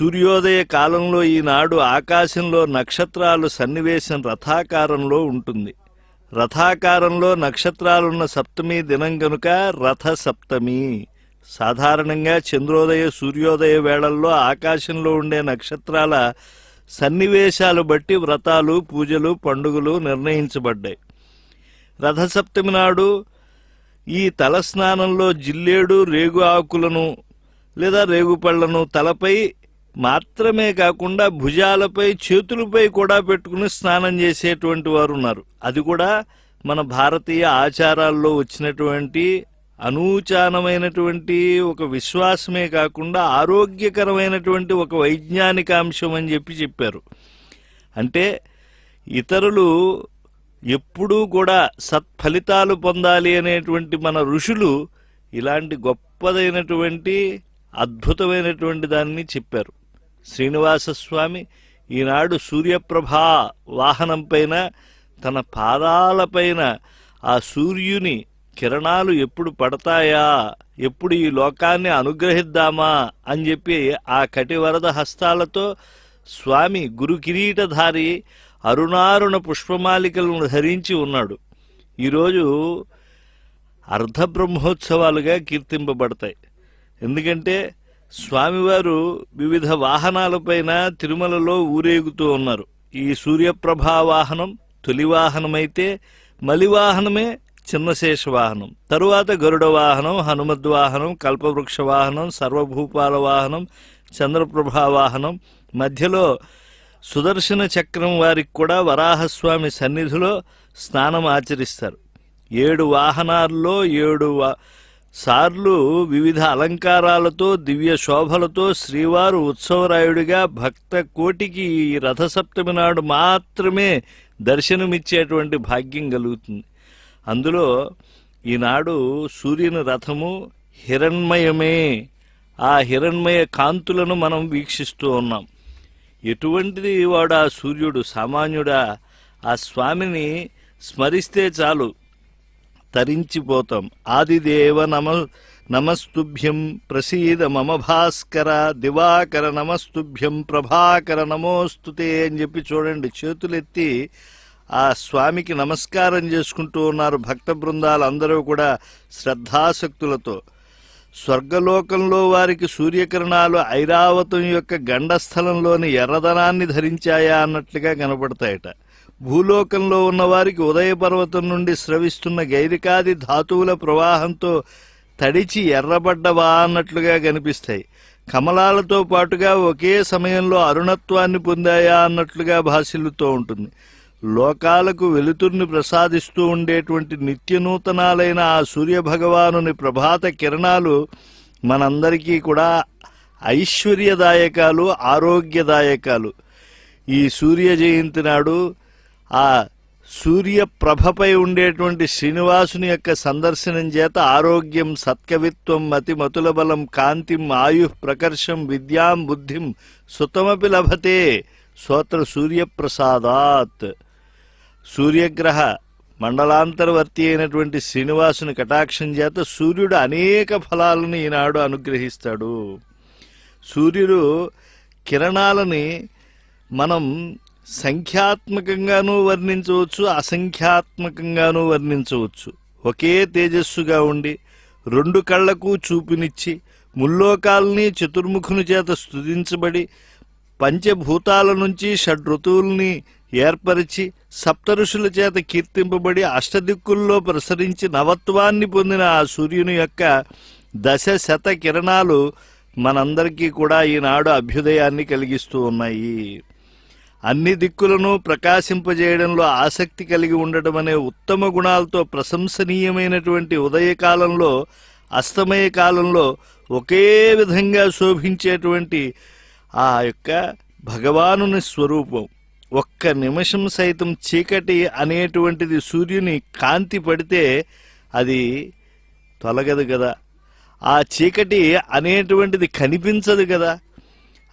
సూర్యోదయ కాలంలో ఈనాడు ఆకాశంలో నక్షత్రాలు సన్నివేశం రథాకారంలో ఉంటుంది. రథాకారంలో నక్షత్రాలున్న సప్తమి దినం గనుక రథ సప్తమి సాధారణంగా చంద్రోదయ సూర్యోదయ వేళల్లో ఆకాశంలో ఉండే నక్షత్రాల సన్నివేశాలు బట్టి వ్రతాలు పూజలు పండుగలు నిర్ణయించబడ్డాయి. రథసప్తమి నాడు ఈ తలస్నానంలో జిల్లేడు రేగు ఆకులను లేదా రేగు పళ్ళను తలపై మాత్రమే కాకుండా భుజాలపై చేతులపై కూడా పెట్టుకుని స్నానం చేసేటువంటి వారు ఉన్నారు అది కూడా మన భారతీయ ఆచారాల్లో వచ్చినటువంటి అనూచానమైనటువంటి ఒక విశ్వాసమే కాకుండా ఆరోగ్యకరమైనటువంటి ఒక వైజ్ఞానిక అంశం అని చెప్పి చెప్పారు. అంటే ఇతరులు ఎప్పుడూ కూడా సత్ఫలితాలు పొందాలి అనేటువంటి మన ఋషులు ఇలాంటి గొప్పదైనటువంటి అద్భుతమైనటువంటి దాన్ని చెప్పారు. శ్రీనివాస స్వామి ఈనాడు సూర్యప్రభా వాహనంపైన తన పాదాలపైన ఆ సూర్యుని కిరణాలు ఎప్పుడు పడతాయా? ఎప్పుడు ఈ లోకాన్ని అనుగ్రహిద్దామా? అని చెప్పి ఆ కటివరద హస్తాలతో స్వామి గురు కిరీటధారి అరుణారుణ పుష్పమాలికలను ధరించి ఉన్నాడు. ఈరోజు అర్ధ బ్రహ్మోత్సవాలుగా కీర్తింపబడతాయి. ఎందుకంటే స్వామివారు వివిధ వాహనాలపైన తిరుమలలో ఊరేగుతూ ఉన్నారు. ఈ సూర్యప్రభా వాహనం తొలి వాహనమైతే మలివాహనమే చిన్నశేష వాహనం. తరువాత గరుడ వాహనం హనుమద్ వాహనం కల్పవృక్ష వాహనం సర్వభూపాల వాహనం చంద్రప్రభా వాహనం. మధ్యలో సుదర్శన చక్రం వారికి కూడా వరాహస్వామి సన్నిధిలో స్నానం ఆచరిస్తారు. ఏడు వాహనాల్లో ఏడు వా- సార్లు వివిధ అలంకారాలతో దివ్య శోభలతో శ్రీవారు ఉత్సవరాయుడిగా భక్త కోటికి రథసప్తమి నాడు మాత్రమే దర్శనమిచ్చేటువంటి భాగ్యం కలుగుతుంది. అందులో ఈనాడు సూర్యుని రథము హిరణ్మయమే. ఆ హిరణ్మయ కాంతులను మనం వీక్షిస్తూ ఉన్నాం. ఎటువంటిది వాడు ఆ సూర్యుడు? సామాన్యుడా? ఆ స్వామిని స్మరిస్తే చాలు. తరించిపోతాం. ఆదిదేవ నమ నమస్తుభ్యం ప్రసీద మమ భాస్కర దివాకర నమస్తుభ్యం ప్రభాకర నమోస్తుతే అని చెప్పి చూడండి. చేతులెత్తి ఆ స్వామికి నమస్కారం చేసుకుంటూ ఉన్నారు భక్త బృందాలు అందరూ కూడా శ్రద్ధాసక్తులతో స్వర్గలోకంలో వారికి సూర్యకిరణాలు ఐరావతం యొక్క గండస్థలంలోని ఎర్రదనాన్ని ధరించాయా అన్నట్లుగా కనబడతాయట భూలోకంలో ఉన్న వారికి ఉదయ పర్వతం నుండి స్రవిస్తున్న గైరికాది ధాతువుల ప్రవాహంతో తడిచి ఎర్రబడ్డవా అన్నట్లుగా కనిపిస్తాయి. కమలాలతో పాటుగా ఒకే సమయంలో అరుణత్వాన్ని పొందాయా అన్నట్లుగా భాసిల్లుతూ ఉంటుంది. లోకాలకు వెలుతుర్ని ప్రసాదిస్తూ ఉండేటువంటి నిత్యనూతనాలైన ఆ సూర్యభగవానుని ప్రభాత కిరణాలు మనందరికీ కూడా ఐశ్వర్యదాయకాలు ఆరోగ్యదాయకాలు. ఈ సూర్య జయంతి నాడు ఆ సూర్య ప్రభపై ఉండేటువంటి శ్రీనివాసుని యొక్క సందర్శనం చేత ఆరోగ్యం సత్కవిత్వం మతిమతుల బలం కాంతిం ఆయు ప్రకర్షం విద్యాం బుద్ధిం సుతమపి లభతే సోత్ర సూర్యప్రసాదాత్. సూర్యగ్రహ మండలాంతర్వర్తి అయినటువంటి శ్రీనివాసుని కటాక్షం చేత సూర్యుడు అనేక ఫలాలను ఈనాడు అనుగ్రహిస్తాడు. సూర్యుడు కిరణాలని మనం సంఖ్యాత్మకంగానూ వర్ణించవచ్చు అసంఖ్యాత్మకంగానూ వర్ణించవచ్చు. ఒకే తేజస్సుగా ఉండి రెండు కళ్ళకు చూపునిచ్చి ముల్లోకాల్ని చతుర్ముఖుని చేత స్థుతించబడి పంచభూతాల నుంచి షడ్ఋతువుల్ని ఏర్పరిచి సప్తఋషుల చేత కీర్తింపబడి అష్టదిక్కుల్లో ప్రసరించి నవత్వాన్ని పొందిన ఆ సూర్యుని యొక్క దశ శత కిరణాలు మనందరికీ కూడా ఈనాడు అభ్యుదయాన్ని కలిగిస్తూ ఉన్నాయి. అన్ని దిక్కులను ప్రకాశింపజేయడంలో ఆసక్తి కలిగి ఉండటం అనే ఉత్తమ గుణాలతో ప్రశంసనీయమైనటువంటి ఉదయకాలంలో అస్తమయ కాలంలో ఒకే విధంగా శోభించేటువంటి ఆ యొక్క భగవానుని స్వరూపం. ఒక్క నిమిషం సైతం చీకటి అనేటువంటిది సూర్యుని కాంతి పడితే అది తొలగదు కదా. ఆ చీకటి అనేటువంటిది కనిపించదు కదా.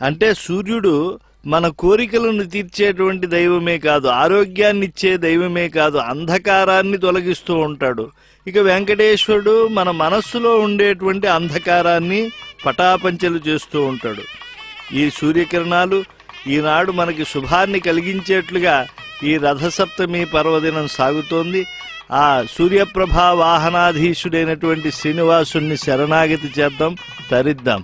అంటే సూర్యుడు మన కోరికలను తీర్చేటువంటి దైవమే కాదు ఆరోగ్యాన్ని ఇచ్చే దైవమే కాదు అంధకారాన్ని తొలగిస్తూ ఉంటాడు. ఇక వెంకటేశ్వరుడు మన మనస్సులో ఉండేటువంటి అంధకారాన్ని పటాపంచలు చేస్తూ ఉంటాడు. ఈ సూర్యకిరణాలు ఈనాడు మనకి శుభాన్ని కలిగించేట్లుగా ఈ రథసప్తమి పర్వదినం సాగుతోంది. ఆ సూర్యప్రభా వాహనాధీశుడైనటువంటి శ్రీనివాసుణ్ణి శరణాగతి చేద్దాం తరిద్దాం.